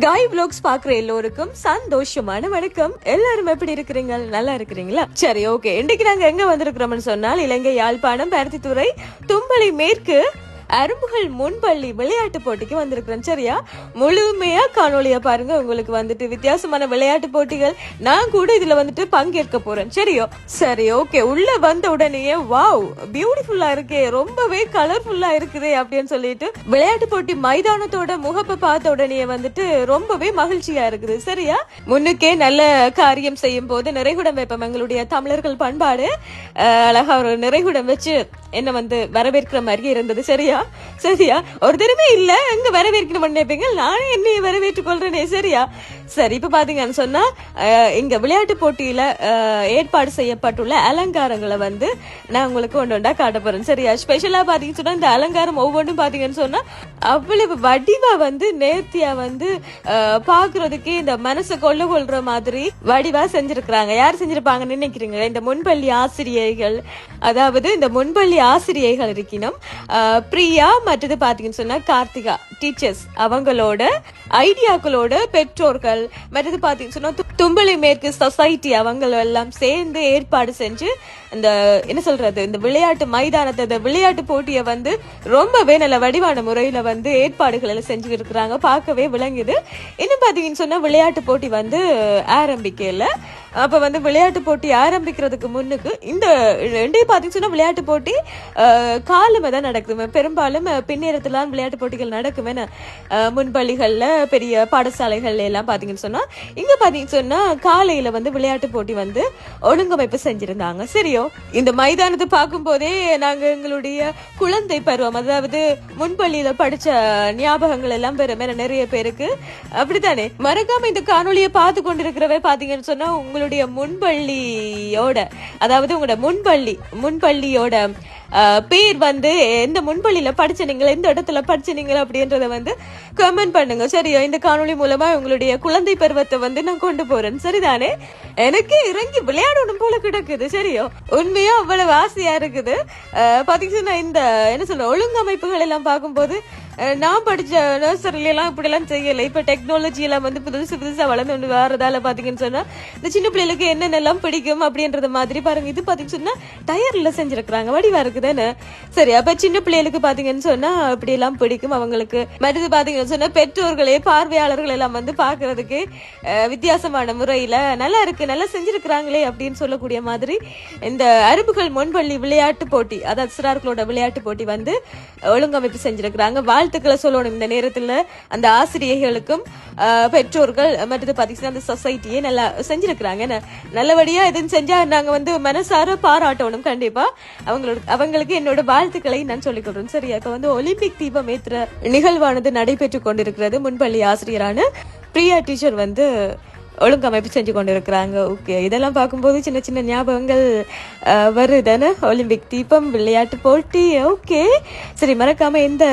காய் ப்ளாக்ஸ் பாக்குற எல்லோருக்கும் சந்தோஷமான வணக்கம். எல்லாரும் எப்படி இருக்கிறீங்க? நல்லா இருக்கிறீங்களா? சரி ஓகே இன்னைக்கு நாங்க எங்க வந்திருக்கிறோம்னு சொன்னால் இலங்கை யாழ்ப்பாணம் பருத்தித்துறை தும்பளை மேற்கு அரும்புகள் முன்பள்ளி விளையாட்டு போட்டிக்கு வந்திருக்கிறேன் சரியா? முழுமையா காணொளியா பாருங்க. உங்களுக்கு வந்துட்டு வித்தியாசமான விளையாட்டு போட்டிகள். நான் கூட இதுல வந்துட்டு பங்கேற்க போறேன். சரியோ? சரி ஓகே. உள்ள வந்த உடனேயே வாவ் பியூட்டிஃபுல்லா இருக்கே. ரொம்பவே கலர்ஃபுல்லா இருக்குதே அப்படின்னு சொல்லிட்டு விளையாட்டு போட்டி மைதானத்தோட முகப்பை பார்த்த உடனே வந்துட்டு ரொம்பவே மகிழ்ச்சியா இருக்குது. சரியா? முன்னுக்கே நல்ல காரியம் செய்யும் போது நிறைகுடம் வைப்போம் எங்களுடைய தமிழர்கள் பண்பாடு. அழகா ஒரு நிறைகுடம் வச்சு என்னை வந்து வரவேற்கிற மாதிரி இருந்தது. சரியா? சரியா? ஒரு தடவை இல்ல எங்க வரவேற்கணும் நினைப்பீங்க நானே என்னையை வரவேற்றுக் கொள்றேனே. சரியா? சரி இப்போ பாத்தீங்கன்னு சொன்னா இங்க விளையாட்டு போட்டியில ஏற்பாடு செய்யப்பட்டுள்ள அலங்காரங்களை வந்து நான் உங்களுக்கு ஒன்று ஒன்றா காட்ட போறேன். சரியா? ஸ்பெஷலா பாத்தீங்கன்னு சொன்னா இந்த அலங்காரம் ஒவ்வொன்றும் பாத்தீங்கன்னு சொன்னா அவ்வளவு வடிவா வந்து நேர்த்தியா வந்து அஹ், பாக்குறதுக்கே இந்த மனசை கொள்ள கொள்ற மாதிரி வடிவா செஞ்சிருக்கிறாங்க. யார் செஞ்சிருப்பாங்கன்னு நினைக்கிறீங்க இந்த முன்பள்ளி ஆசிரியர்கள் அதாவது இந்த முன்பள்ளி ஆசிரியர்கள் இருக்கணும் பிரியா மற்றது பார்த்தீங்கன்னு சொன்னால் கார்த்திகா டீச்சர்ஸ் அவங்களோட ஐடியாக்களோட பெற்றோர்கள் மற்றது பார்த்தீங்கன்னு சொன்னால் து- தும்பளை மேற்கு சொசைட்டி அவங்க எல்லாம் சேர்ந்து ஏற்பாடு செஞ்சு இந்த என்ன சொல்றது இந்த விளையாட்டு மைதானத்தை இந்த விளையாட்டு போட்டியை வந்து ரொம்பவே நல்ல வடிவான முறையில் வந்து ஏற்பாடுகள் எல்லாம் செஞ்சு இருக்கிறாங்க. பார்க்கவே விளங்குது. இன்னும் பார்த்தீங்கன்னு சொன்னால் விளையாட்டு போட்டி வந்து ஆரம்பிக்கல. அப்போ வந்து விளையாட்டு போட்டி ஆரம்பிக்கிறதுக்கு முன்னுக்கு இந்த ரெண்டையும் பார்த்தீங்கன்னா விளையாட்டு போட்டி காலமே தான் நடக்குது பெரும்பாலும் அஹ், விளையாட்டு போட்டிகள் நடக்குமே முன்பள்ளிகளில் பெரிய பாடசாலைகள்ல எல்லாம் பார்த்தீங்கன்னு சொன்னால் இங்கே பார்த்தீங்கன்னு சொன்னால் காலையில் வந்து விளையாட்டு போட்டி வந்து ஒழுங்கமைப்பு செஞ்சுருந்தாங்க. சரியோ இந்த மைதானத்தை பார்க்கும்போதே நாங்கள் எங்களுடைய குழந்தை பருவம் அதாவது முன்பள்ளியில் படித்த ஞாபகங்கள் எல்லாம் பெருமே நிறைய பேருக்கு அப்படித்தானே? மறக்காம இந்த காணொலியை பார்த்து கொண்டிருக்கிறவே சொன்னால் உங்களுக்கு உங்களுடைய முன்பள்ளியோட அதாவது உங்களோட முன்பள்ளி முன்பள்ளியோட பேர் வந்து எந்த முன்பள்ளியில நீங்கள் எந்த இடத்துல படிச்சனீங்க அப்படின்றத வந்து கமெண்ட் பண்ணுங்க. சரியா? இந்த காணொளி மூலமா உங்களுடைய குழந்தை பருவத்தை வந்து நான் கொண்டு போறேன். சரிதானே? எனக்கு இறங்கி விளையாடணும் போல கிடக்குது. சரியோ? உண்மையா அவ்வளவு ஆசையா இருக்குது. பார்த்தீங்கன்னா பாத்தீங்கன்னா இந்த என்ன சொல்ற ஒழுங்கமைப்புகள் எல்லாம் பார்க்கும்போது நான் படிச்ச நர்சரில எல்லாம் இப்படி எல்லாம் செய்யல. இப்ப டெக்னாலஜி எல்லாம் வந்து புதுசு புதுசா வளர்ந்து கொண்டு வரதால பாத்தீங்கன்னு சொன்னா இந்த சின்ன பிள்ளைகளுக்கு என்னென்னலாம் பிடிக்கும் அப்படின்றத மாதிரி பாருங்க. இது பாத்தீங்கன்னு சொன்னா டயர்ல செஞ்சிருக்காங்க வடிவா இருக்குதானே? சரி அப்ப சின்ன பிள்ளைகளுக்கு பாத்தீங்கன்னு சொன்னா அப்படி எல்லாம் பிடிக்கும் அவங்களுக்கு. மற்றது பாத்தீங்கன்னு சொன்னா பெற்றோர்களே பார்வையாளர்கள் எல்லாம் வந்து பாக்குறதுக்கு வித்தியாசமான முறையில நல்லா இருக்கு நல்லா செஞ்சிருக்கிறாங்களே அப்படின்னு சொல்லக்கூடிய மாதிரி இந்த அரும்புகள் முன்பள்ளி விளையாட்டு போட்டி அதாவது சிறார்களோட விளையாட்டு போட்டி வந்து ஒழுங்கமைப்பு செஞ்சிருக்கிறாங்க. வாழ்த்துக்களை சொல்லணும் இந்த நேரத்துல. அந்த ஆசிரியர்களுக்கும் பெற்றோர்கள் மற்றது பாத்தீங்கன்னா அந்த சொசைட்டியே நல்லா செஞ்சிருக்கிறாங்க. நல்லபடியாக நல்லபடியா எதுவும் செஞ்சா நாங்க வந்து மனசார பாராட்டணும் கண்டிப்பா. அவங்களோட அவங்களுக்கு என்னோட வாழ்த்துக்களை நான் சொல்லிக் கொள்றேன். சரியா? இப்ப வந்து ஒலிம்பிக் தீபம் ஏற்றுற நிகழ்வானது நடைபெற்று கொண்டிருக்கிறது முன்பள்ளி ஆசிரியரான பிரியா டீச்சர் வந்து ஒழுங்கமைப்பு செஞ்சு கொண்டு இருக்கிறாங்க ஓகே இதெல்லாம் பார்க்கும்போது சின்ன சின்ன ஞாபகங்கள் வருதானே? ஒலிம்பிக் தீபம் விளையாட்டு போட்டி ஓகே. சரி மறக்காம எந்த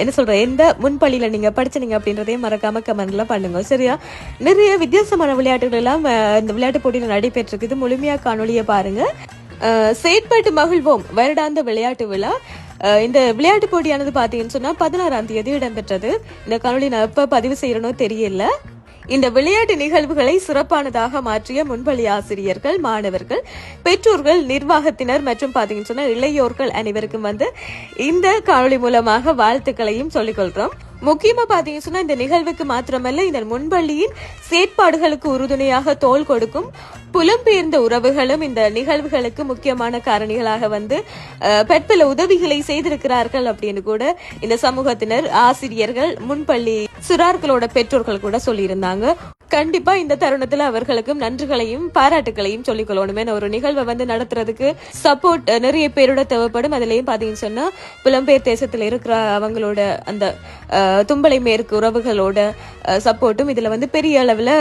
என்ன சொல்ற எந்த முன்பள்ளியில நீங்க படிச்சீங்க அப்படின்றதையும் மறக்காம கமெண்ட்ல பண்ணுங்க சரியா? நிறைய வித்தியாசமான விளையாட்டுகள் எல்லாம் இந்த விளையாட்டு போட்டியில் நடைபெற்றிருக்குது. முழுமையா காணொலியை பாருங்க. செயற்பட்டு மகிழ்வோம் வருடாந்த விளையாட்டு விழா. இந்த விளையாட்டு போட்டியானது பார்த்தீங்கன்னு சொன்னால் பதினாறாம் தேதி இடம்பெற்றது. இந்த காணொலி நான் எப்போ பதிவு செய்யறனோ தெரியல. இந்த விளையாட்டு நிகழ்வுகளை சிறப்பானதாக மாற்றிய முன்பள்ளி ஆசிரியர்கள் மாணவர்கள் பெற்றோர்கள் நிர்வாகத்தினர் மற்றும் பாத்தீங்கன்னு சொன்னா இளையோர்கள் அனைவருக்கும் வந்து இந்த காணொலி மூலமாக வாழ்த்துக்களையும் சொல்லிக் கொள்றோம் முக்கியமா பாத்தீங்கன்னா இந்த நிகழ்வுக்கு மாத்திரமல்ல இந்த முன்பள்ளியின் செயற்பாடுகளுக்கு உறுதுணையாக தோல் கொடுக்கும் புலம்பெயர்ந்த உறவுகளும் இந்த நிகழ்வுகளுக்கு முக்கியமான காரணிகளாக வந்து அஹ், பற்பல உதவிகளை செய்திருக்கிறார்கள் அப்படின்னு கூட இந்த சமூகத்தினர் ஆசிரியர்கள் முன்பள்ளி சிறார்களோட பெற்றோர்கள் கூட சொல்லியிருந்தாங்க. கண்டிப்பா இந்த தருணத்துல அவர்களுக்கும் நன்றிகளையும் பாராட்டுகளையும் சொல்லிக் கொள்ளணுமே. ஒரு நிகழ்வை வந்து நடத்துறதுக்கு சப்போர்ட் நிறைய பேரோட தேவைப்படும். அதுலயும் பாத்தீங்கன்னு சொன்னா புலம்பெயர் தேசத்துல இருக்கிற அவங்களோட அந்த தும்பலை தும்பளை மேற்கு உறவுகளோட சப்போர்ட்டும் இதுல வந்து பெரிய அளவுல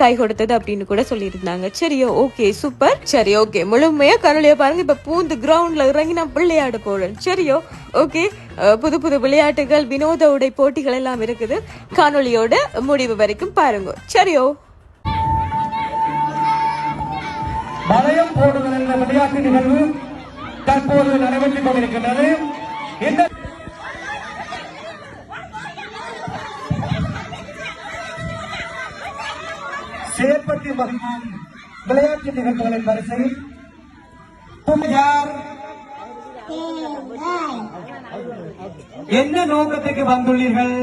கை கொடுத்தது அப்படின்னு கூட சொல்லியிருந்தாங்க. சரியோ ஓகே சூப்பர் சரி ஓகே முழுமையா கருளைய பாருங்க. இப்ப பூந்து கிரவுண்ட்ல இறங்கி நான் பிள்ளையாட போறேன். சரியோ ஓகே புது புது விளையாட்டுகள் வினோத உடை போட்டிகள் எல்லாம் இருக்குது. காணொலியோட முடிவு வரைக்கும் பாருங்க. சரியோ. வளையம் போடுதல் என்ற விளையாட்டு நிகழ்வு தற்போது நடைபெற்றுக் கொண்டிருக்கின்றது. இந்த செயற்பட்டு வரும் விளையாட்டு நிகழ்வுகளின் வரிசையில் யார் என்ன நோக்கத்துக்கு வந்துள்ளீர்கள்?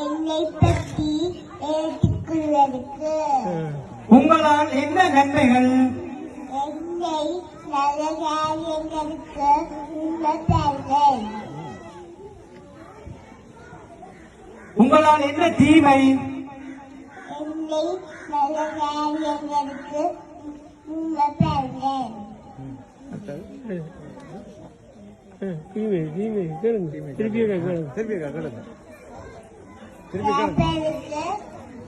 என்னை பற்றி உங்களால் என்ன நன்மைகள்? என்னை நல்ல காரியங்களுக்கு உண்மைத்தர்கள் உங்களால் என்ன தீமை? என்னை நல்ல காரியங்களுக்கு உண்மைத்தர்கள் தீமை தீமை கேளுங்க திருப்பி கேளுங்க திருப்பி கேளுங்க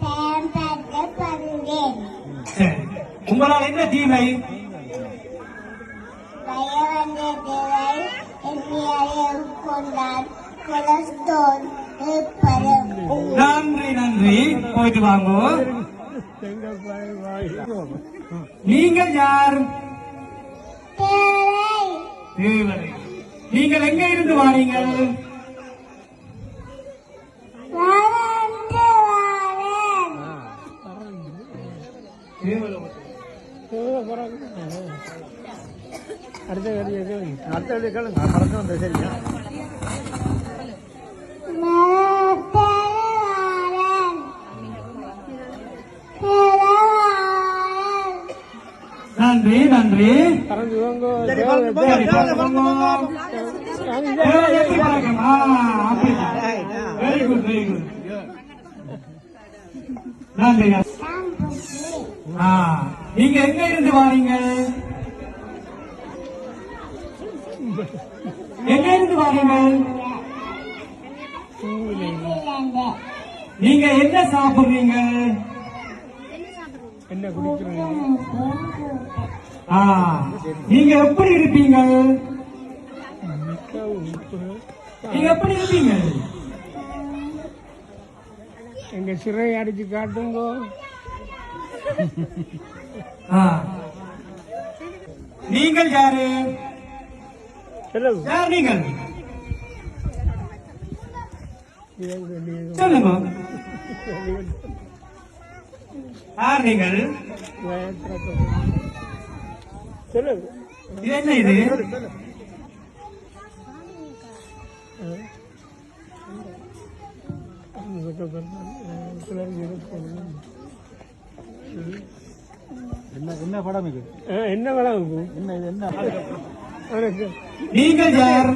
பயன்படுத்தப்படுகிறேன் சரி. உங்களால் என்ன தீமை நன்றி நன்றி போயிட்டு வாங்க நீங்கள் யார் தேவனை நீங்கள் எங்க இருந்து வாரீங்கள்? வளர்ந்து அடுத்த கேளுங்க. அடுத்த கேளுங்க. பறக்க வந்த சரியா? Very good, very good. நன்றி நீங்க எங்க இருந்து வாரீங்க? எங்க இருந்து வாரீங்க நீங்க என்ன சாப்பிடுறீங்க? என்ன குடிக்கிறீங்க? நீங்க எப்படி இருப்பீங்க? நீங்க எப்படி இருப்பீங்க? எங்க சிறை அடிச்சு காட்டுங்க. ஆ. நீங்கள் யாரு? யார் நீங்கள்? சொல்லுங்க. யார் நீங்கள்? இது என்ன இது? என்ன என்ன படம் இது? என்ன படம் என்ன இது என்ன? நீங்கள் யார்?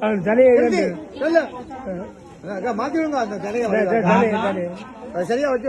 அவன் தலையை கண்டு மாத்தி விடுங்க அந்த தலையை தலையை தலையை. அது சரியா வச்சு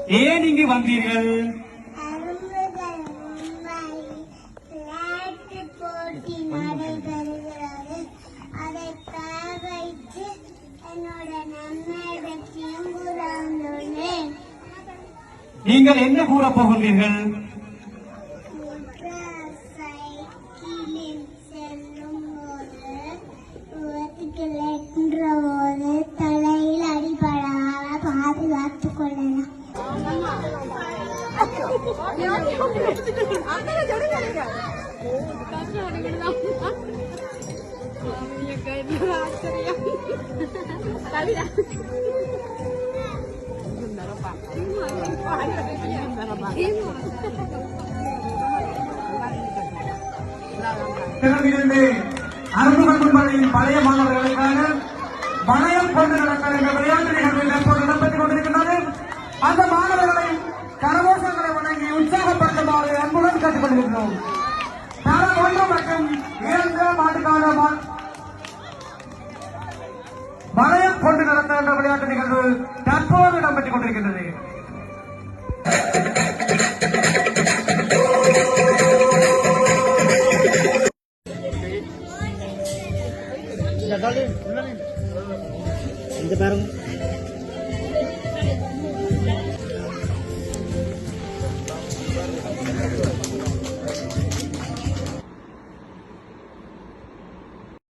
பற்றியும் கூற வந்துள்ளேன் நீங்கள் என்ன கூற போகின்றீர்கள்? திறந்திருந்து பழைய மாணவர்களுக்காக வளையம் கொண்டு நடக்கிற இந்த விளையாட்டு நிகழ்வில் தற்போது இடம்பெற்றுக் கொண்டிருக்கின்றது. அந்த மாணவர்களை கரகோஷங்களை வழங்கி உற்சாகப்படுத்துமாறு அன்புடன் கேட்டுக்கொண்டிருக்கிறோம் தரம் ஒன்று மற்றும் இரண்டாம் ஆண்டுக்கான கொண்டு நடத்துகின்ற விளையாட்டு நிகழ்வு தற்போது இடம்பெற்றுக் கொண்டிருக்கின்றது. இந்த பாருங்க